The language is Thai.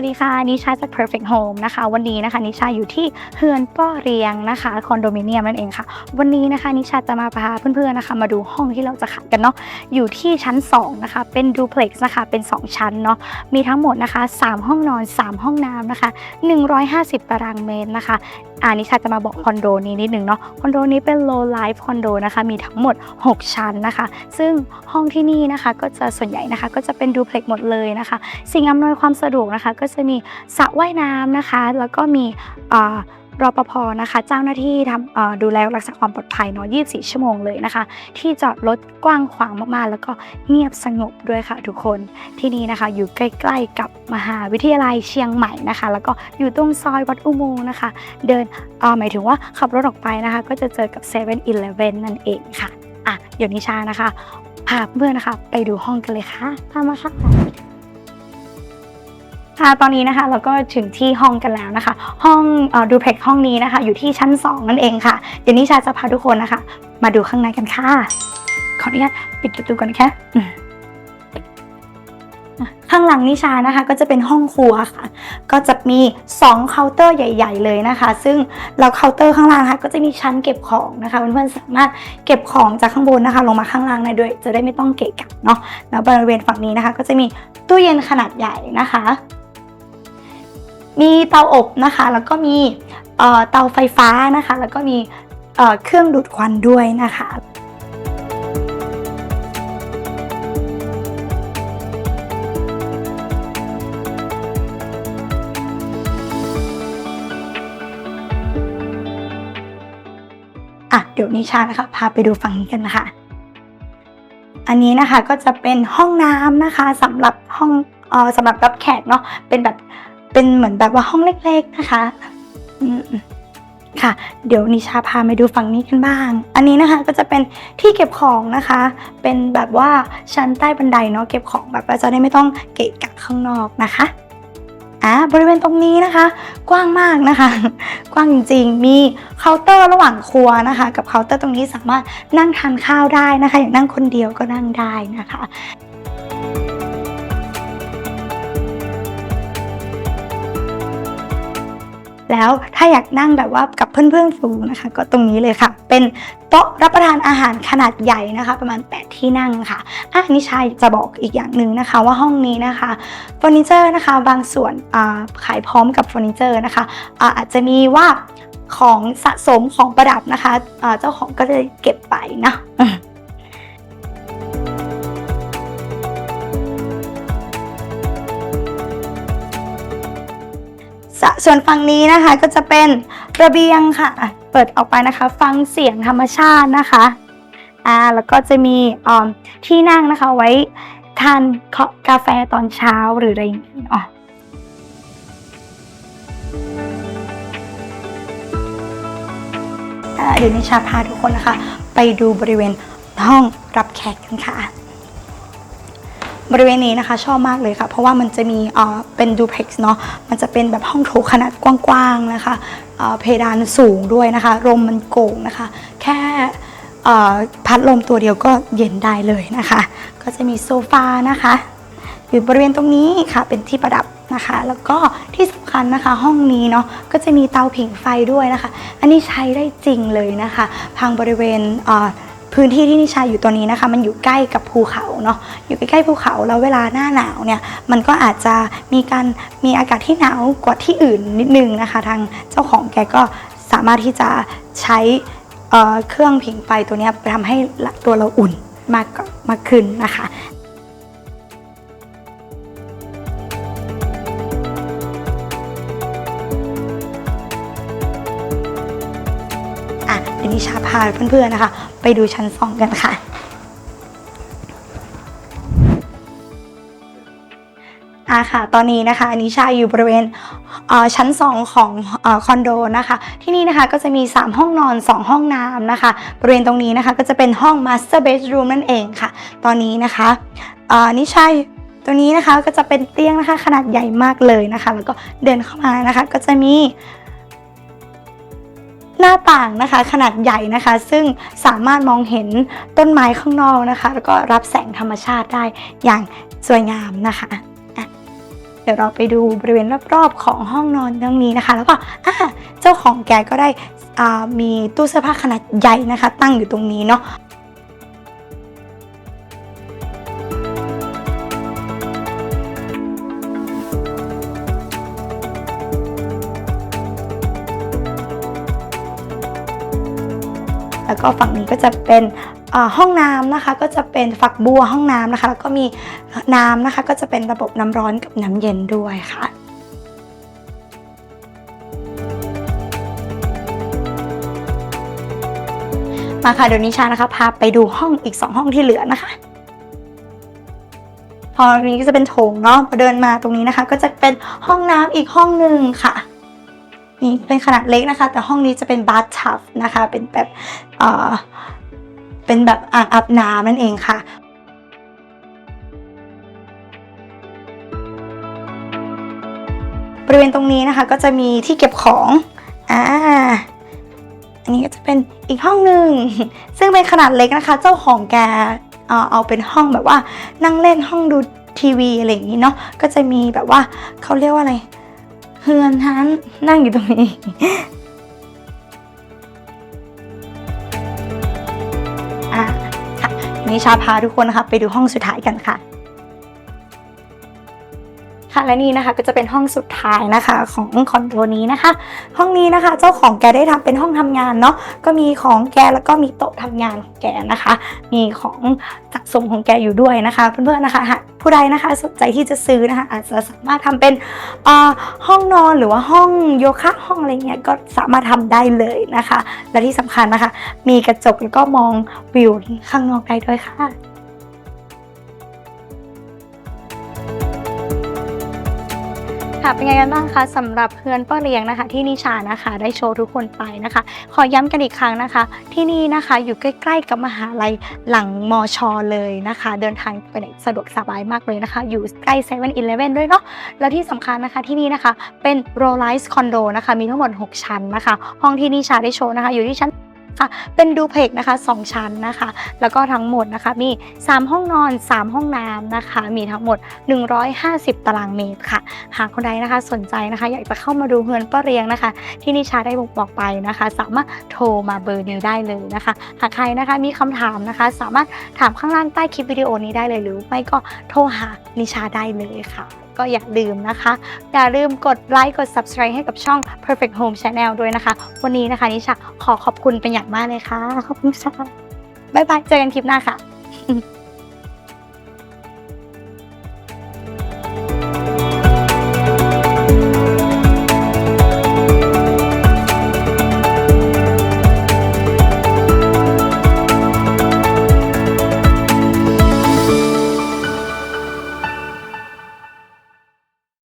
วัสดีค่ะนิชาจาก Perfect Home นะคะ วันนี้นะคะนิชาอยู่ที่เฮือนป้อเรียงนะคะคอนโดมิเนียมนั่นเองค่ะ วันนี้นะคะนิชาจะมาพาเพื่อนๆนะคะ มาดูห้องที่เราจะขายกันเนาะอยู่ที่ชั้น 2 นะคะ เป็นดูเพล็กซ์นะคะ เป็น 2 ชั้นเนาะมีทั้งหมดนะคะ 3 ห้องนอน 3 ห้องน้ำนะคะ 150 ตารางเมตรนะคะอ่านิชาจะมาบอกคอนโดนี้นิดนึงเนาะคอนโดนี้เป็น low life คอนโดนะคะมีทั้งหมด 6 ชั้นนะคะ ซึ่งห้องที่นี่นะคะก็จะส่วนใหญ่นะคะก็จะเป็นดูเพล็กหมดเลยนะคะ สิ่งอำนวยความสะดวกนะคะก็จะมีสระว่ายน้ำนะคะ แล้วก็มีอ่ารปภนะคะ เจ้าหน้าที่ทำดูแลรักษาความปลอดภัยเนาะ24 ชั่วโมงเลยนะคะ ที่จอดรถกว้างขวางมากๆ แล้วก็เงียบสงบด้วยค่ะทุกคนที่นี่นะคะ อยู่ใกล้ๆกับมหาวิทยาลัยเชียงใหม่นะคะ แล้วก็อยู่ตรงซอยวัดอุโมงค์นะคะ เดินหมายถึงว่าขับรถออกไปนะคะ ก็จะเจอกับ7 e เ e ่ e อนั่นเองค่ะอะเดี๋ยวนิชานะคะพาเพื่อนนะคะ ไปดูห้องกันเลยค่ะตามมาค่ะ ค่ะตอนนี้นะคะเราก็ถึงที่ห้องกันแล้วนะคะ ห้องดูเพล็กห้องนี้นะคะ อยู่ที่ชั้น 2 นั่นเองค่ะ เดี๋ยวนิชาจะพาทุกคนนะคะ มาดูข้างในกันค่ะ ขออนุญาตปิดประตูก่อนนะคะข้างหลังนิชานะคะก็จะเป็นห้องครัวค่ะ ก็จะมี2เคาน์เตอร์ใหญ่ ๆ เลยนะคะ ซึ่งเราเคาน์เตอร์ข้างล่างนะคะก็จะมีชั้นเก็บของนะคะเพื่อนๆสามารถเก็บของจากข้างบนนะคะ ลงมาข้างล่างได้ด้วย จะได้ไม่ต้องเกะกะเนาะแล้วบริเวณฝั่งนี้นะคะ ก็จะมีตู้เย็นขนาดใหญ่นะคะ มีเตาอบนะคะ แล้วก็มีเตาไฟฟ้านะคะ แล้วก็มีเครื่องดูดควันด้วยนะคะอะเดี๋ยวนิชานะคะพาไปดูฝั่งนี้กันนะคะ อันนี้นะคะก็จะเป็นห้องน้ำนะคะสำหรับห้องเอ่อสำหรับรับแขกเนาะเป็นแบบ เป็นเหมือนแบบว่าห้องเล็กๆนะคะอืมค่ะ เดี๋ยวนิชาพาไปดูฝั่งนี้กันบ้าง อันนี้นะคะก็จะเป็นที่เก็บของนะคะ เป็นแบบว่าชั้นใต้บันไดเนาะเก็บของแบบว่าจะได้ไม่ต้องเกะกะข้างนอกนะคะอ่าบริเวณตรงนี้นะคะ กว้างมากนะคะ กว้างจริงๆ มีเคาน์เตอร์ระหว่างครัวนะคะ กับเคาน์เตอร์ตรงนี้สามารถนั่งทานข้าวได้นะคะ อย่างนั่งคนเดียวก็นั่งได้นะคะ แล้วถ้าอยากนั่งแบบว่ากับเพื่อนๆฝูงนะคะ ก็ตรงนี้เลยค่ะ เป็นโต๊ะรับประทานอาหารขนาดใหญ่นะคะ ประมาณ 8 ที่นั่งค่ะอะนิชายจะบอกอีกอย่างหนึ่งนะคะ ว่าห้องนี้นะคะเฟอร์นิเจอร์นะคะ บางส่วนขายพร้อมกับเฟอร์นิเจอร์นะคะอาอาจจะมีว่าของสะสมของประดับนะคะอ่าเจ้าของก็จะเก็บไปนะ ส่วนฝั่งนี้นะคะก็จะเป็นระเบียงค่ะ เปิดออกไปนะคะ ฟังเสียงธรรมชาตินะคะอ่าแล้วก็จะมีอ่าที่นั่งนะคะไว้ทานกาแฟตอนเช้าหรืออะไรอย่างนี้อ๋ออ่าเดี๋ยวนิชาพาทุกคนนะคะ ไปดูบริเวณห้องรับแขกกันค่ะ บริเวณนี้นะคะชอบมากเลยค่ะ เพราะว่ามันจะมีเอ่อเป็นดูเพล็กซ์เนาะมันจะเป็นแบบห้องโถงขนาดกว้างๆนะคะเอ่อเพดานสูงด้วยนะคะลมมันโก่งนะคะ แค่เอ่อพัดลมตัวเดียวก็เย็นได้เลยนะคะ ก็จะมีโซฟานะคะอยู่บริเวณตรงนี้ค่ะเป็นที่ประดับนะคะ แล้วก็ที่สำคัญนะคะห้องนี้เนาะก็จะมีเตาผิงไฟด้วยนะคะ อันนี้ใช้ได้จริงเลยนะคะ ทางบริเวณ พื้นที่ที่นิชาอยู่ตัวนี้นะคะ มันอยู่ใกล้กับภูเขาเนาะอยู่ใกล้ๆภูเขาแล้วเวลาหน้าหนาวเนี่ยมันก็อาจจะมีการมีอากาศที่หนาวกว่าที่อื่นนิดนึงนะคะ ทางเจ้าของแกก็สามารถที่จะใช้เเครื่องผิงไฟตัวนี้ไปทำให้ตัวเราอุ่นมากมากขึ้นนะคะ วนิชาพาเพื่อนๆนะคะ ไปดูชั้นสองกันค่ะ อะค่ะ ตอนนี้นะคะนิชาอยู่บริเวณเชั้น 2 ของอคอนโดนะคะ ที่นี่นะคะก็จะมี 3 ห้องนอน 2 ห้องน้ำนะคะ บริเวณตรงนี้นะคะก็จะเป็นห้อง Master Bedroom นั่นเองค่ะ ตอนนี้นะคะอนิชาตัวนี้นะคะก็จะเป็นเตียงนะคะขนาดใหญ่มากเลยนะคะ แล้วก็เดินเข้ามานะคะ ก็จะมี หน้าต่างนะคะ ขนาดใหญ่นะคะ ซึ่งสามารถมองเห็นต้นไม้ข้างนอกนะคะ แล้วก็รับแสงธรรมชาติได้อย่างสวยงามนะคะเดี๋ยวเราไปดูบริเวณรอบๆของห้องนอนตรงนี้นะคะ แล้วก็เจ้าของแกก็ได้มีตู้เสื้อผ้าขนาดใหญ่นะคะ ตั้งอยู่ตรงนี้เนาะ แล้วก็ฝั่งนี้ก็จะเป็นห้องน้ำนะคะก็จะเป็นฝักบัวห้องน้ำนะคะ แล้วก็มีน้ำนะคะก็จะเป็นระบบน้ำร้อนกับน้ำเย็นด้วยค่ะมาค่ะเดี๋ยวนิชานะคะพาไปดูห้องอีก 2 ห้องที่เหลือนะคะ พอตรงนี้ก็จะเป็นโถงเนาะพอเดินมาตรงนี้นะคะ ก็จะเป็นห้องน้ำอีกห้องหนึ่งค่ะ นี่เป็นขนาดเล็กนะคะ แต่ห้องนี้จะเป็นบาร์ทัฟนะคะ เป็นแบบเอ่อเป็นแบบอ่างอาบน้ำนั่นเองค่ะบริเวณตรงนี้นะคะก็จะมีที่เก็บของ อ่า อันนี้ก็จะเป็นอีกห้องหนึ่ง ซึ่งเป็นขนาดเล็กนะคะ เจ้าของแกเอาเป็นห้องแบบว่านั่งเล่นห้องดูทีวีอะไรอย่างนี้เนาะ ก็จะมีแบบว่าเขาเรียกว่าอะไร เฮือนฮันนั่งอยู่ตรงนี้ อะค่ะนิชาพาทุกคนนะคะ ไปดูห้องสุดท้ายกันค่ะ ค่ะและนี่นะคะก็จะเป็นห้องสุดท้ายนะคะของคอนโดนี้นะคะ ห้องนี้นะคะเจ้าของแกได้ทำเป็นห้องทำงานเนาะก็มีของแกแล้วก็มีโต๊ะทำงานของแกนะคะ มีของสะสมของแกอยู่ด้วยนะคะ เพื่อนๆนะคะผู้ใดนะคะสนใจที่จะซื้อนะคะ อาจจะสามารถทำเป็นห้องนอนหรือว่าห้องโยคะห้องอะไรเงี้ยก็สามารถทำได้เลยนะคะ และที่สำคัญนะคะ มีกระจกแล้วก็มองวิวข้างนอกได้ด้วยค่ะ ค่ะเป็นไงกันบ้างคะสำหรับเพื่อนป้าเลี้ยงนะคะ ที่นิชานะคะ ได้โชว์ทุกคนไปนะคะ ขอย้ำกันอีกครั้งนะคะ ที่นี่นะคะอยู่ใกล้ ๆ กับมหาลัยหลังมอชอเลยนะคะ เดินทางไปไหนสะดวกสบายมากเลยนะคะ อยู่ใกล้7 e เ e ่ e อด้วยเนาะแล้วที่สำคัญนะคะที่นี่นะคะเป็น r o l i z e Condo นะคะมีทั้งหมด 6 ชั้นนะคะ ห้องที่นิชาได้โชว์นะคะ อยู่ที่ชั้น ค่ะเป็นดูเพกนะคะ 2 ชั้นนะคะ แล้วก็ทั้งหมดนะคะมี 3 ห้องนอน 3 ห้องน้ำนะคะ มีทั้งหมด 150 ตารางเมตรค่ะ หากคนใดนะคะสนใจนะคะ อยากจะเข้ามาดูเฮือนป้าเรียงนะคะ ที่นิชาได้บอกบอกไปนะคะ สามารถโทรมาเบอร์นี้ได้เลยนะคะ หากใครนะคะมีคำถามนะคะ สามารถถามข้างล่างใต้คลิปวิดีโอนี้ได้เลยหรือไม่ก็โทรหานิชาได้เลยค่ะ ก็อย่าลืมนะคะ อย่าลืมกดไลค์กด subscribe ให้กับช่อง Perfect Home Channel ด้วยนะคะ วันนี้นะคะนิชาขอขอบคุณเป็นอย่างมากเลยค่ะ ขอบคุณค่ะ บ๊ายบาย เจอกันคลิปหน้าค่ะ